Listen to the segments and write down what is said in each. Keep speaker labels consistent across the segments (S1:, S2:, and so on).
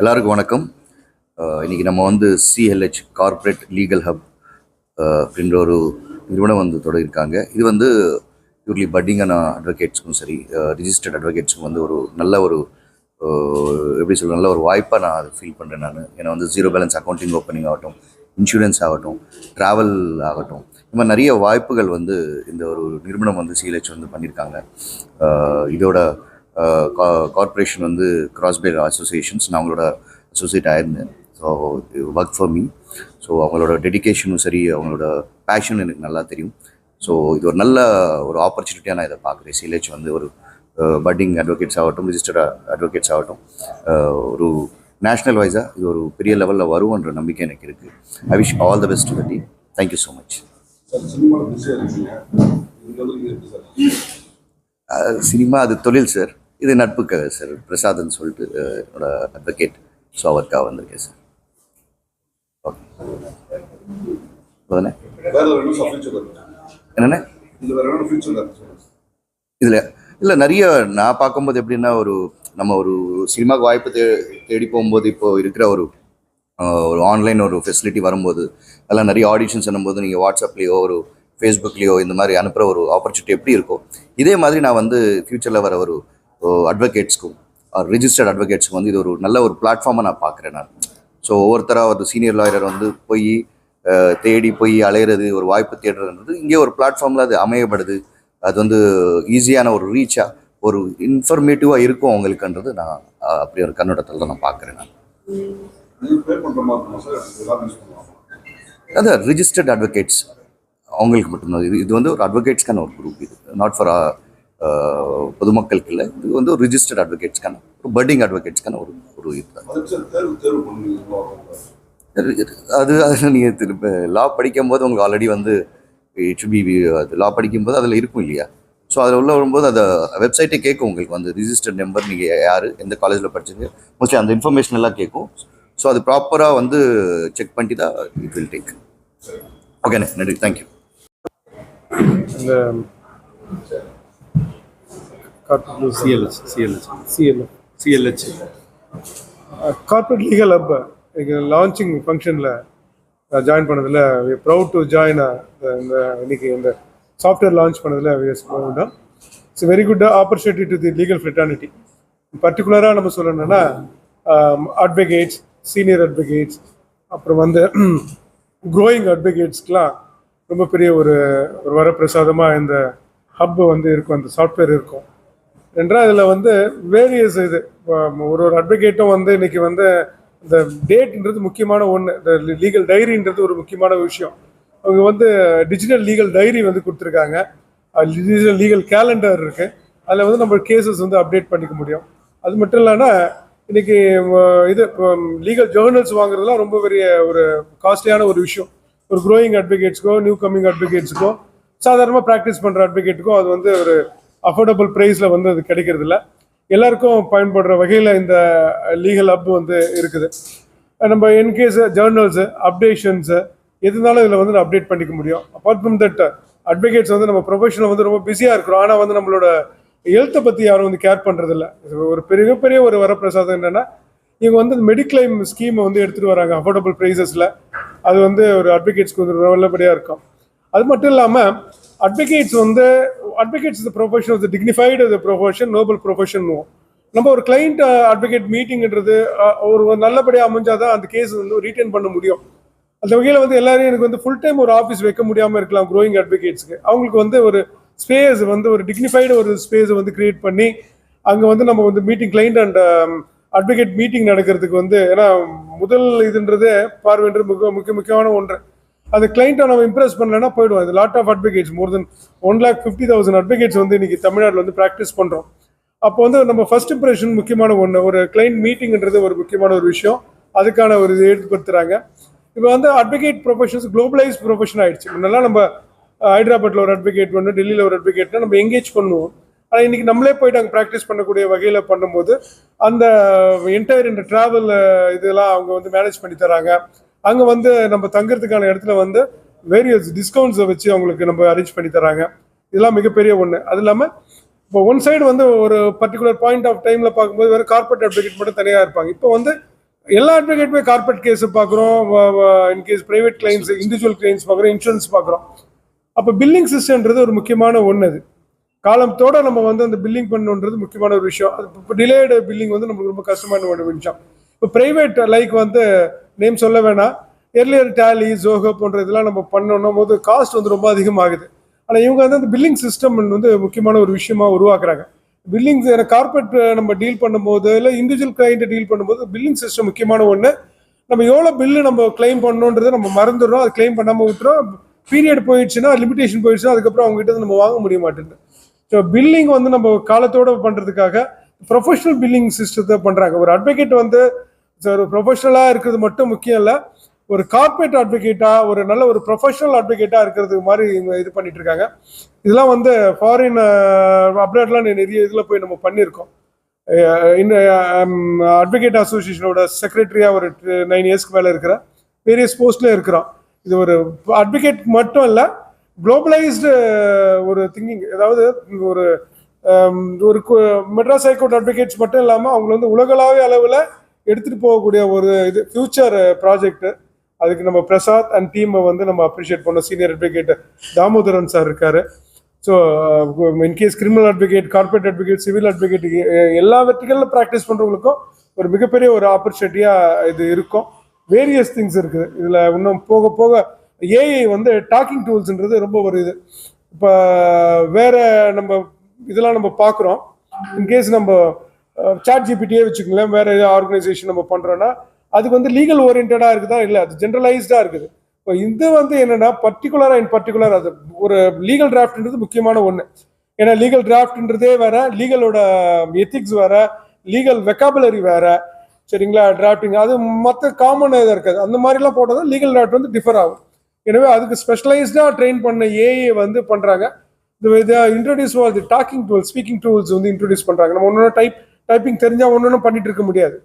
S1: எல்லாருக்கும் வணக்கம். இன்றைக்கி நம்ம வந்து சிஎல்ஹெச் கார்ப்பரேட் லீகல் ஹப் அப்படின்ற ஒரு நிறுவனம் வந்து தொடங்கியிருக்காங்க. இது வந்து பியூர்லி பட்டிங்கான அட்வொகேட்ஸ்க்கும் சரி ரிஜிஸ்டர்ட் அட்வொகேட்ஸ்க்கும் வந்து ஒரு நல்ல ஒரு எப்படி சொல்ல நல்ல ஒரு வாய்ப்பாக நான் அதை ஃபீல் பண்ணுறேன் நான். ஏன்னா வந்து ஜீரோ பேலன்ஸ் அக்கௌண்டிங் ஓப்பனிங் ஆகட்டும் இன்சூரன்ஸ் ஆகட்டும் ட்ராவல் ஆகட்டும் இந்த மாதிரி நிறைய வாய்ப்புகள் வந்து இந்த ஒரு நிறுவனம் வந்து சிஎல்ஹெச் வந்து பண்ணியிருக்காங்க. இதோட கார்ப்பரேஷன் வந்து கிராஸ்பே அசோசியேஷன்ஸ் நான் அவங்களோட associate ஆயிருந்தேன். So work for me so அவங்களோட டெடிகேஷனும் சரி அவங்களோட பேஷன் எனக்கு நல்லா தெரியும். ஸோ இது ஒரு நல்ல ஒரு ஆப்பர்ச்சுனிட்டியாக நான் இதை பார்க்குறேன். சிலேஜ் வந்து ஒரு பட்டிங் அட்வொகேட்ஸ் ஆகட்டும் ரிஜிஸ்டர்ட் அட்வொகேட்ஸ் ஆகட்டும். ஒரு நேஷ்னல் வைஸாக இது ஒரு பெரிய லெவலில் வரும்ன்ற நம்பிக்கை எனக்கு இருக்குது I wish all the best to the team thank you so much cinema அது தொழில் சார் இது நட்புக்காக சார். பிரசாத்னு சொல்லிட்டு என்னோட அட்வொகேட் ஸோ அவருக்காக வந்திருக்கேன் சார். என்னண்ணே
S2: இதில்
S1: இல்லை நிறைய நான் பார்க்கும்போது எப்படின்னா ஒரு நம்ம ஒரு சினிமாவுக்கு வாய்ப்பு தே தேடி போகும்போது இப்போ இருக்கிற ஒரு ஒரு ஆன்லைன் ஒரு ஃபெசிலிட்டி வரும்போது அதெல்லாம் நிறைய ஆடிஷன்ஸ் பண்ணும்போது நீங்கள் வாட்ஸ்அப்லேயோ ஒரு ஃபேஸ்புக்லேயோ இந்த மாதிரி அனுப்புகிற ஒரு ஆப்பர்ச்சுனிட்டி எப்படி இருக்கோ இதே மாதிரி நான் வந்து ஃப்யூச்சரில் வர ஒரு அட்வொகேட்ஸ்க்கும் ரிஜிஸ்டர்ட் அட்வொகேட்ஸ்க்கும் வந்து இது ஒரு நல்ல ஒரு பிளாட்ஃபார்மாக நான் பார்க்குறேன் நான். ஸோ ஒவ்வொருத்தராக ஒரு சீனியர் லாயர் வந்து போய் தேடி போய் அலையிறது ஒரு வாய்ப்பு தேடுறதுன்றது இங்கே ஒரு பிளாட்ஃபார்மில் அது அமையப்படுது. அது வந்து ஈஸியான ஒரு ரீச்சாக ஒரு இன்ஃபர்மேட்டிவாக இருக்கும் அவங்களுக்குன்றது நான் அப்படி ஒரு கண்ணோட்டத்தில் தான் நான் பார்க்குறேன் நான். அதான் ரிஜிஸ்டர்ட் அட்வொகேட்ஸ் அவங்களுக்கு மட்டும்தான். இது இது வந்து ஒரு அட்வொகேட்ஸ்க்கான ஒரு குரூப் இது. நாட் ஃபார் பொதுமக்களுக்கு இல்லை இது வந்து ஒரு ரிஜிஸ்டர்ட் அட்வொகேட்ஸ்க்கான ஒரு பட்டிங் அட்வொகேட்ஸ்க்கான ஒரு ஒரு அது அதில் நீங்கள் திரும்ப லா படிக்கும்போது உங்களுக்கு ஆல்ரெடி வந்து இட் பி அது லா படிக்கும்போது அதில் இருக்கும் இல்லையா? ஸோ அதில் உள்ள வரும்போது அதை வெப்சைட்டே கேட்கும் உங்களுக்கு வந்து ரிஜிஸ்டர்ட் நம்பர் நீங்கள் யார் எந்த காலேஜில் படிச்சீங்க மோஸ்ட்லி அந்த இன்ஃபர்மேஷன் எல்லாம் கேட்கும் ஸோ அது ப்ராப்பராக வந்து செக் பண்ணிட்டு தான் இட் வில் டேக் ஓகேண்ணே நன்றி தேங்க்யூ
S3: இந்த corporate CLH CLH CLF CLH corporate legal hub launching ஃபங்க்ஷனில் ஜாயின் பண்ணதில் ப்ரவுட் டு ஜாயின் இந்த இன்னைக்கு இந்த சாஃப்ட்வேர் லான்ச் பண்ணதில் it's very good opportunity to the legal fraternity பர்டிகுலராக நம்ம சொல்லணும்னா அட்வொகேட்ஸ் சீனியர் அட்வொகேட்ஸ் அப்புறம் வந்து க்ரோயிங் அட்வொகேட்ஸ்க்கெலாம் ரொம்ப பெரிய ஒரு ஒரு வரப்பிரசாதமாக இந்த ஹப் வந்து இருக்கும் அந்த சாஃப்ட்வேர் இருக்கும். என்றால் இதில் வந்து வேரியஸ் இது. ஒரு ஒரு அட்வொகேட்டும் வந்து இன்னைக்கு வந்து இந்த டேட்ன்றது முக்கியமான ஒன்று இந்த லீகல் டைரின்றது ஒரு முக்கியமான விஷயம். அவங்க வந்து டிஜிட்டல் லீகல் டைரி வந்து கொடுத்துருக்காங்க. டிஜிட்டல் லீகல் கேலண்டர் இருக்குது அதில் வந்து நம்ம கேசஸ் வந்து அப்டேட் பண்ணிக்க முடியும். அது மட்டும் இல்லைன்னா இன்னைக்கு இது லீகல் ஜேர்னல்ஸ் வாங்குறதுலாம் ரொம்ப பெரிய ஒரு காஸ்ட்லியான ஒரு விஷயம். ஒரு க்ரோயிங் அட்வொகேட்ஸ்க்கோ நியூ கம்மிங் அட்வொகேட்ஸ்க்கோ சாதாரணமாக ப்ராக்டிஸ் பண்ணுற அட்வொகேட்டுக்கோ அது வந்து ஒரு அஃபோர்டபுள் ப்ரைஸில் வந்து அது கிடைக்கிறது இல்லை எல்லாருக்கும் பயன்படுற வகையில் இந்த லீகல் ஹப் வந்து இருக்குது. நம்ம இன்கேஸ் ஜேர்னல்ஸு அப்டேஷன்ஸு எதுனாலும் இதில் வந்து அப்டேட் பண்ணிக்க முடியும். அப்பார்ட் ஃப்ரம் தட் அட்வொகேட்ஸ் வந்து நம்ம ப்ரொஃபஷனில் வந்து ரொம்ப பிஸியாக இருக்கிறோம். ஆனால் வந்து நம்மளோட ஹெல்த்தை பற்றி யாரும் வந்து கேர் பண்ணுறதில்ல ஒரு பெரிய பெரிய ஒரு வரப்பிரசாதம் என்னென்னா இவங்க வந்து மெடிக்ளைம் ஸ்கீமை வந்து எடுத்துகிட்டு வராங்க அஃபோர்டபுள் ப்ரைஸஸில் அது வந்து ஒரு அட்வொகேட்ஸ்க்கு வந்து நல்லபடியாக இருக்கும். அது மட்டும் இல்லாமல் அட்வொகேட்ஸ் வந்து அட்வொகேட்ஸ் இந்த ப்ரொஃபஷன் த டிக்னிஃபைடு இது ப்ரொஃபஷன் நோபல் ப்ரொஃபஷன் நம்ம ஒரு கிளைண்ட் அட்வொகேட் மீட்டிங்ன்றது ஒரு நல்லபடியாக அமைஞ்சாதான் அந்த கேஸ் வந்து ரீட்டைன் பண்ண முடியும். அந்த வகையில் வந்து எல்லாரையும் எனக்கு வந்து ஃபுல் டைம் ஒரு ஆஃபீஸ் வைக்க முடியாமல் இருக்கலாம் க்ரோயிங் அட்வொகேட்ஸ்க்கு அவங்களுக்கு வந்து ஒரு ஸ்பேஸ் வந்து ஒரு டிக்னிஃபைடு ஒரு ஸ்பேஸை வந்து கிரியேட் பண்ணி அங்கே வந்து நம்ம வந்து meeting client and advocate meeting நடக்கிறதுக்கு வந்து ஏன்னா முதல் இதுன்றது பார்வைன்றது மிக முக்கிய முக்கியமான ஒன்று. அந்த கிளைண்ட்டை நம்ம இம்ப்ரெஸ் பண்ணலன்னா போயிடுவோம். இது lot of advocates more than one lakh fifty thousand advocates வந்து இன்னைக்கு தமிழ்நாட்டில் வந்து ப்ராக்டிஸ் பண்ணுறோம் அப்போ வந்து நம்ம ஃபர்ஸ்ட் இம்ப்ரெஷன் முக்கியமான ஒன்று ஒரு கிளைண்ட் மீட்டிங்ன்றது ஒரு முக்கியமான ஒரு விஷயம். அதுக்கான ஒரு இது ஏற்படுத்துகிறாங்க இப்போ வந்து அட்வொகேட் ப்ரொஃபஷன்ஸ் குளோபலைஸ் ப்ரொஃபஷன் ஆயிடுச்சு. முன்னெல்லாம் நம்ம ஹைதராபாத்தில் ஒரு அட்வொகேட் ஒன்று டெல்லியில் ஒரு அட்வொகேட்னா நம்ம எங்கேஜ் பண்ணுவோம். ஆனால் இன்றைக்கி நம்மளே போயிட்டு அங்கே ப்ராக்டிஸ் பண்ணக்கூடிய வகையில் பண்ணும்போது அந்த என்டையர் இந்த ட்ராவல் இதெல்லாம் அவங்க வந்து மேனேஜ் பண்ணி தராங்க. அங்கே வந்து நம்ம தங்குறதுக்கான இடத்துல வந்து வேரியஸ் டிஸ்கவுண்ட்ஸை வச்சு அவங்களுக்கு நம்ம அரேஞ்ச் பண்ணி தராங்க இதெல்லாம் மிகப்பெரிய ஒன்று அது இல்லாமல் இப்போ ஒன் சைடு வந்து ஒரு பர்டிகுலர் பாயிண்ட் ஆஃப் டைமில் பார்க்கும்போது வெறும் கார்பரேட் அட்வொகேட் மட்டும் தனியாக இருப்பாங்க. இப்போ வந்து எல்லா அட்வொகேட்டுமே கார்பரேட் கேஸ் பார்க்குறோம் in case private clients individual clients பார்க்குறோம் இன்சூரன்ஸ் பார்க்குறோம் அப்போ பில்லிங் சிஸ்டம்ன்றது ஒரு முக்கியமான ஒன்று அது. காலத்தோட நம்ம வந்து அந்த பில்லிங் பண்ணணுன்றது முக்கியமான ஒரு விஷயம். அது இப்போ டிலேடு பில்லிங் வந்து நமக்கு ரொம்ப கஷ்டமான ஒரு விஷயம் இப்போ பிரைவேட் லைக் வந்து நேம் சொல்ல வேணாம். எர்லியர் டேலி ஜோகோ போன்ற இதெல்லாம் நம்ம பண்ணணும். போது காஸ்ட் வந்து ரொம்ப அதிகமாகுது. ஆனால் இவங்க வந்து அந்த பில்லிங் சிஸ்டம் வந்து முக்கியமான ஒரு விஷயமா உருவாக்குறாங்க. பில்லிங் கார்பரேட் நம்ம டீல் பண்ணும்போது இல்லை இண்டிவிஜுவல் கிளைண்ட்டை டீல் பண்ணும்போது பில்லிங் சிஸ்டம் முக்கியமான ஒன்று நம்ம எவ்வளோ பில்லு நம்ம கிளைம் பண்ணணுன்றதை நம்ம மறந்துடுறோம். அது கிளைம் பண்ணாமல் விட்டுறோம். பீரியட் போயிடுச்சுன்னா லிமிடேஷன் போயிடுச்சுன்னா அதுக்கப்புறம் அவங்ககிட்ட நம்ம வாங்க முடிய மாட்டேங்குது. ஸோ பில்லிங் வந்து நம்ம காலத்தோட பண்ணுறதுக்காக ப்ரொஃபஷனல் பில்லிங் சிஸ்டத்தை பண்ணுறாங்க ஒரு அட்வொகேட் வந்து ஒரு ப்ரொஃபஷனலாக இருக்கிறது மட்டும் முக்கியம் இல்லை ஒரு கார்பரேட் அட்வொகேட்டாக ஒரு நல்ல ஒரு ப்ரொஃபஷனல் அட்வொகேட்டாக இருக்கிறது மாதிரி இவங்க இது பண்ணிட்டு இருக்காங்க. இதெல்லாம் வந்து ஃபாரின் அப்ராட்லாம் நிறைய இதில் போய் நம்ம பண்ணியிருக்கோம். அட்வொகேட் அசோசியேஷனோட செக்ரட்டரியாக ஒரு நைன் இயர்ஸ்க்கு மேலே இருக்கிற வேரியஸ் போஸ்ட்ல இருக்கிறோம். இது ஒரு அட்வொகேட் மட்டும் இல்லை குளோபலைஸ்டு ஒரு திங்கிங் அதாவது ஒரு ஒரு மெட்ராஸ் ஹைகோர்ட் அட்வொகேட்ஸ் மட்டும் இல்லாமல் அவங்க வந்து உலகளாவிய அளவில் எடுத்துகிட்டு போகக்கூடிய ஒரு இது ஃபியூச்சர் ப்ராஜெக்ட்டு அதுக்கு நம்ம பிரசாத் அண்ட் டீமை வந்து நம்ம அப்ரிஷியேட் பண்ணோம். சீனியர் அட்வொகேட் தாமோதரன் சார் இருக்கார். So in case criminal advocate corporate advocate civil advocate எல்லா வெர்டிகளில் ப்ராக்டிஸ் பண்ணுறவங்களுக்கும் ஒரு மிகப்பெரிய ஒரு ஆப்பர்ச்சுனிட்டியாக இது இருக்கும். வேரியஸ் திங்ஸ் இருக்குது. இதில் இன்னும் போக போக ஏஐ வந்து டாக்கிங் டூல்ஸ்ன்றது ரொம்ப ஒரு இது. இப்போ வேற நம்ம இதெல்லாம் நம்ம பார்க்குறோம். இன்கேஸ் நம்ம சாட் ஜிபிடியே வச்சுக்கோங்களேன் வேற ஏதாவது ஆர்கனைசேஷன் நம்ம பண்ணுறோன்னா அதுக்கு வந்து லீகல் ஓரியன்டாக இருக்குதா? இல்லை அது ஜென்ரலைஸ்டாக இருக்குது. இப்போ இது வந்து என்னென்னா பர்டிகுலராக இன் பர்டிகுலர் அது ஒரு லீகல் டிராஃப்ட்ன்றது முக்கியமான ஒன்று ஏன்னா லீகல் டிராஃப்ட்ன்றதே வேற லீகலோட எத்திக்ஸ் வேற லீகல் வெக்காபுலரி வேற சரிங்களா? டிராஃப்டிங் அது மற்ற காமன் இதாக இருக்காது. அந்த மாதிரிலாம் போட்டால் தான் லீகல் டிராஃப்ட் வந்து டிஃபர் ஆகும். எனவே அதுக்கு ஸ்பெஷலைஸ்டாக ட்ரெயின் பண்ண ஏஐ வந்து பண்ணுறாங்க இது introduce the talking tools speaking tools வந்து இன்ட்ரடியூஸ் பண்ணுறாங்க நம்ம ஒன்று டைப் டைப்பிங் தெரிஞ்சால் ஒன்று பண்ணிட்டு இருக்க முடியாது.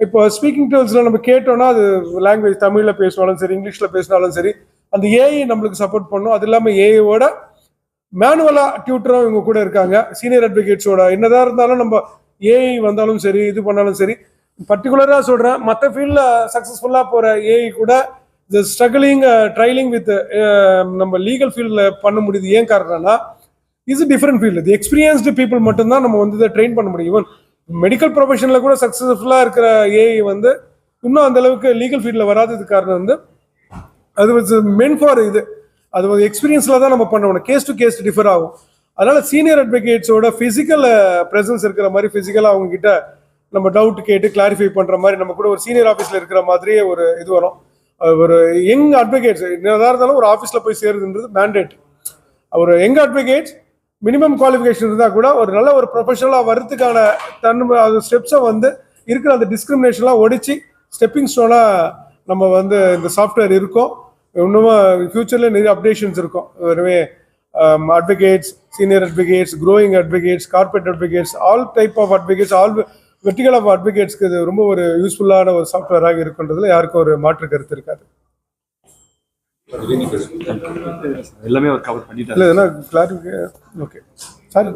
S3: இப்போ ஸ்பீக்கிங் டூல்ஸில் நம்ம கேட்டோம்னா அது லாங்குவேஜ் தமிழில் பேசினாலும் சரி இங்கிலீஷில் பேசினாலும் சரி அந்த ஏஐ நம்மளுக்கு சப்போர்ட் பண்ணும். அது இல்லாமல் ஏஐயோட மேனுவலாக டியூட்டரும் இவங்க கூட இருக்காங்க. சீனியர் அட்வொகேட்ஸோட என்னதான் இருந்தாலும் நம்ம ஏஐ வந்தாலும் சரி இது பண்ணாலும் சரி பர்டிகுலராக சொல்கிறேன் மற்ற ஃபீல்டில் சக்ஸஸ்ஃபுல்லாக போகிற ஏஐ கூட இந்த ஸ்ட்ரகிளிங் ட்ரைலிங் வித் நம்ம லீகல் ஃபீல்டில் பண்ண முடியுது. ஏன் காரணம்னா இது டிஃப்ரெண்ட் ஃபீல்டு இது எக்ஸ்பீரியன்ஸ்டு பீப்புள் மட்டும்தான் நம்ம வந்து இதை ட்ரெயின் பண்ண முடியும். ஈவன் மெடிக்கல் ப்ரொஃபஷனில் கூட சக்ஸஸ்ஃபுல்லாக இருக்கிற ஏஐ வந்து இன்னும் அந்த அளவுக்கு லீகல் ஃபீல்டில் வராததுக்கு காரணம் வந்து அது வந்து மென் ஃபார் இது. அது வந்து எக்ஸ்பீரியன்ஸில் தான் நம்ம பண்ணணும். கேஸ் டு கேஸ் டிஃபர் ஆகும். அதனால சீனியர் அட்வொகேட்ஸோட ஃபிசிக்கல் ப்ரெசன்ஸ் இருக்கிற மாதிரி ஃபிசிக்கலாக அவங்க கிட்ட நம்ம டவுட் கேட்டு கிளாரிஃபை பண்ணுற மாதிரி நம்ம கூட ஒரு சீனியர் ஆஃபீஸில் இருக்கிற மாதிரியே ஒரு இது வரும். அது ஒரு யங் அட்வொகேட்ஸ் என்னதான் இருந்தாலும் ஒரு ஆஃபீஸில் போய் சேருதுன்றது மேண்டேட் ஒரு யங் அட்வொகேட்ஸ் மினிமம் குவாலிஃபிகேஷன் இருந்தால் கூட ஒரு நல்ல ஒரு ப்ரொஃபஷனலாக வர்றதுக்கான தன்மை அது ஸ்டெப்ஸை வந்து இருக்கிற அந்த டிஸ்கிரிமினேஷன்லாம் ஒடிச்சு ஸ்டெப்பிங் ஸ்டோனாக நம்ம வந்து இந்த சாஃப்ட்வேர் இருக்கும். இன்னும் ஃபியூச்சரில் நிறைய அப்டேஷன்ஸ் இருக்கும். எனவே advocates senior advocates growing advocates corporate advocates all type of advocates all vertical of அட்வொகேட்ஸ்க்கு இது ரொம்ப ஒரு யூஸ்ஃபுல்லான ஒரு சாஃப்ட்வேராக இருக்குன்றதுல யாருக்கும் ஒரு மாற்று கருத்து இருக்காது.
S4: எல்லாமே அவர் கவர் பண்ணிட்டாரு.
S3: இல்லை இதெல்லாம் கிளாரிஃபிகே ஓகே சார்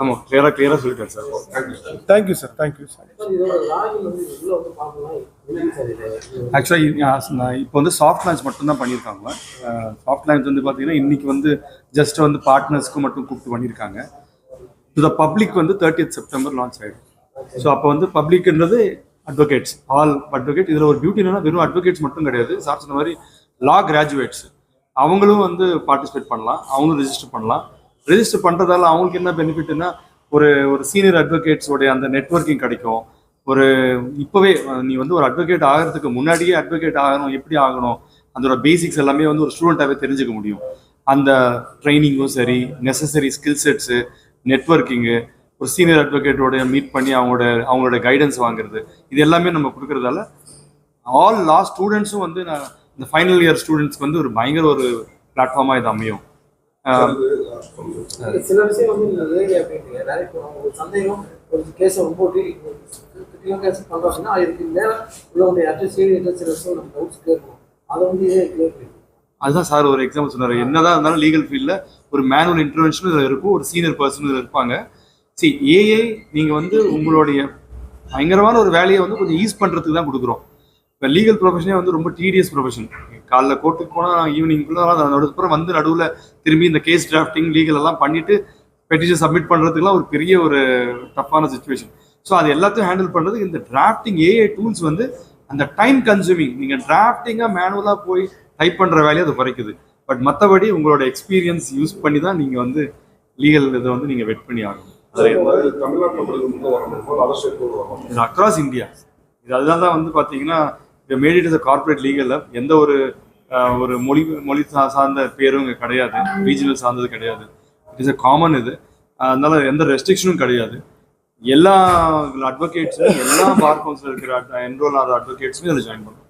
S4: ஆமா கிளியரா கிளியரா சொல்லிட்டாரு sir
S3: thank you sir thank you sir
S5: இதோட லாகின் வந்து உள்ள வந்து பார்க்கலாம் எப்படி சார்
S4: ஆக்சுவலாக இப்போ வந்து சாஃப்ட் லான்ச் மட்டும் தான் பண்ணியிருக்காங்க சாஃப்ட் லான்ச் வந்து பார்த்தீங்கன்னா இன்னைக்கு வந்து ஜஸ்ட் வந்து பார்ட்னர்ஸ்க்கு மட்டும் கூப்பிட்டு பண்ணியிருக்காங்க. டு த பப்ளிக் வந்து தேர்ட்டியத் செப்டம்பர் லான்ச் ஆயிடும் ஸோ அப்போ வந்து பப்ளிக்ன்றது அட்வொகேட்ஸ் ஆல் அட்வொகேட் இதில் ஒரு பியூட்டி என்னன்னா வெறும் அட்வொகேட்ஸ் மட்டும் கிடையாது. சார் சொன்ன மாதிரி லா கிராஜுவேட்ஸ் அவங்களும் வந்து பார்ட்டிசிபேட் பண்ணலாம். அவங்களும் ரெஜிஸ்டர் பண்ணலாம். ரெஜிஸ்டர் பண்ணுறதால அவங்களுக்கு என்ன பெனிஃபிட்னா ஒரு ஒரு சீனியர் அட்வொகேட்ஸோடைய அந்த நெட்வொர்க்கிங் கிடைக்கும். ஒரு இப்போவே நீ வந்து ஒரு அட்வொகேட் ஆகிறதுக்கு முன்னாடியே அட்வொகேட் ஆகணும் எப்படி ஆகணும் அதோட பேசிக்ஸ் எல்லாமே வந்து ஒரு ஸ்டூடெண்ட்டாகவே தெரிஞ்சுக்க முடியும். அந்த ட்ரைனிங்கும் சரி நெசசரி ஸ்கில் செட்ஸு நெட்வொர்க்கிங்கு ஒரு சீனியர் அட்வொகேட்டோட மீட் பண்ணி அவங்களோட அவங்களோட கைடன்ஸ் வாங்குறது இது எல்லாமே நம்ம கொடுக்கறதால ஆல் லா ஸ்டூடெண்ட்ஸும் வந்து நான் இந்த ஃபைனல் இயர் ஸ்டூடெண்ட்ஸ்க்கு வந்து ஒரு பயங்கர ஒரு பிளாட்ஃபார்மாக இது அமையும். ஆஹ்
S5: சில விஷயம் வந்து அப்படின்றீங்க நிறைய ஒரு சந்தேகம் ஒரு கேஸை ரொம்ப கிரிட்டிக்கல் கேஸ் பண்றோம் அப்படின்னா இதுக்கு மேல உள்ளவங்க யார்ட்டும் சீனியர் டச்சர்ஸும் நம்ம டவுட்ஸ் கேட்கணும். அதை வந்து ஏன் கிளியர் பண்ணி
S4: அதுதான் சார் ஒரு எக்ஸாம்பிள் சொன்னார். என்னதான் இருந்தாலும் லீகல் ஃபீல்டில் ஒரு மேனுவல் இன்டர்வென்ஷன் இதில் இருக்கும் ஒரு சீனியர் பர்சன் இதில் இருப்பாங்க. சரி ஏஐ நீங்கள் வந்து உங்களுடைய பயங்கரமான ஒரு வேலையை வந்து கொஞ்சம் ஈஸ் பண்ணுறதுக்கு தான் கொடுக்குறோம். இப்போ லீகல் ப்ரொஃபஷனே வந்து ரொம்ப டீடியஸ் ப்ரொஃபஷன் காலைல கோர்ட்டுக்கு போனால் ஈவினிங்குள்ளே அதுக்கப்புறம் வந்து நடுவில் திரும்பி இந்த கேஸ் டிராஃப்டிங் லீகல் எல்லாம் பண்ணிட்டு பெட்டிஷன் சப்மிட் பண்ணுறதுக்குலாம் ஒரு பெரிய ஒரு டஃப்பான சுச்சுவேஷன் ஸோ அது எல்லாத்தையும் ஹேண்டில் பண்ணுறதுக்கு இந்த டிராஃப்டிங் ஏஏ டூல்ஸ் வந்து அந்த டைம் கன்சூமிங் நீங்கள் டிராஃப்டிங்காக மேனுவலாக போய் டைப் பண்ணுற வேலையை அது குறைக்குது. பட் மற்றபடி உங்களோட எக்ஸ்பீரியன்ஸ் யூஸ் பண்ணி தான் நீங்கள் வந்து லீகல் இதை வந்து நீங்கள் வெட் பண்ணி ஆகணும். அக்ராஸ் இந்தியா இது அதனால தான் வந்து பார்த்தீங்கன்னா மேட் இட் இஸ் கார்பரேட் லீகலில் எந்த ஒரு ஒரு மொழி மொழி சார்ந்த பேரும் இங்கே கிடையாது. ரீஜனல் சார்ந்தது கிடையாது. இட் இஸ் அ காமன் இது. அதனால எந்த ரெஸ்ட்ரிக்ஷனும் கிடையாது. எல்லா அட்வொகேட்ஸும் எல்லா பார் கவுன்சில் இருக்கிற என்ரோல் ஆகிற அட்வொகேட்ஸும் இதில் ஜாயின் பண்ணுறோம்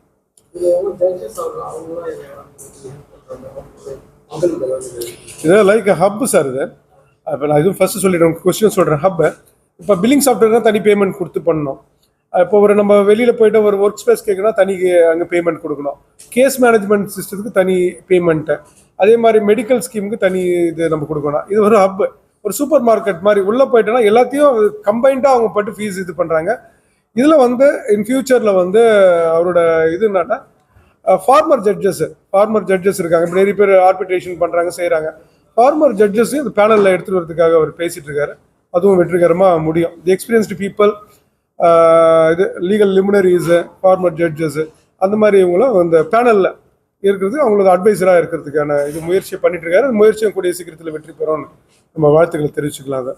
S3: இதான் லைக் ஹப் சார் இது. இப்போ நான் இதுவும் ஃபர்ஸ்ட் சொல்லிடுறேன். கொஸ்டின் சொல்கிறேன் ஹப்பு இப்போ பில்லிங் சாஃப்ட்வேர்னா தனி பேமெண்ட் கொடுத்து பண்ணோம் இப்போ ஒரு நம்ம வெளியில் போயிட்டு ஒரு ஒர்க் ஸ்பேஸ் கேட்குறோம் தனி அங்கே பேமெண்ட் கொடுக்கணும். கேஸ் மேனேஜ்மெண்ட் சிஸ்டத்துக்கு தனி பேமெண்ட்டு அதே மாதிரி மெடிக்கல் ஸ்கீமுக்கு தனி இது நம்ம கொடுக்கணும். இது ஒரு ஹப் ஒரு சூப்பர் மார்க்கெட் மாதிரி உள்ளே போயிட்டோன்னா எல்லாத்தையும் கம்பைண்டாக அவங்க பட்டு ஃபீஸ் இது பண்ணுறாங்க இதில் வந்து இன் ஃபியூச்சரில் வந்து அவரோட இது என்னன்னா ஃபார்மர் ஜட்ஜஸ் ஃபார்மர் ஜட்ஜஸ் இருக்காங்க. இப்போ நிறைய பேர் ஆர்பிட்ரேஷன் பண்ணுறாங்க செய்கிறாங்க ஃபார்மர் ஜட்ஜஸ் இந்த பேனலில் எடுத்துகிட்டு வரதுக்காக அவர் பேசிகிட்டு இருக்காரு. அதுவும் வெற்றிகரமாக முடியும். தி எக்ஸ்பீரியன்ஸ்டு பீப்புள் இது லீகல் லிமினரிஸு ஃபார்மர் ஜட்ஜஸ்ஸு அந்த மாதிரி இவங்களும் அந்த பேனலில் இருக்கிறது அவங்களோட அட்வைசராக இருக்கிறதுக்கான இது முயற்சியை பண்ணிட்டு இருக்காரு. அந்த முயற்சியும் கூடிய சீக்கிரத்தில் வெற்றி பெறும்னு நம்ம வாழ்த்துக்களை தெரிவிச்சுக்கலாம் அதை.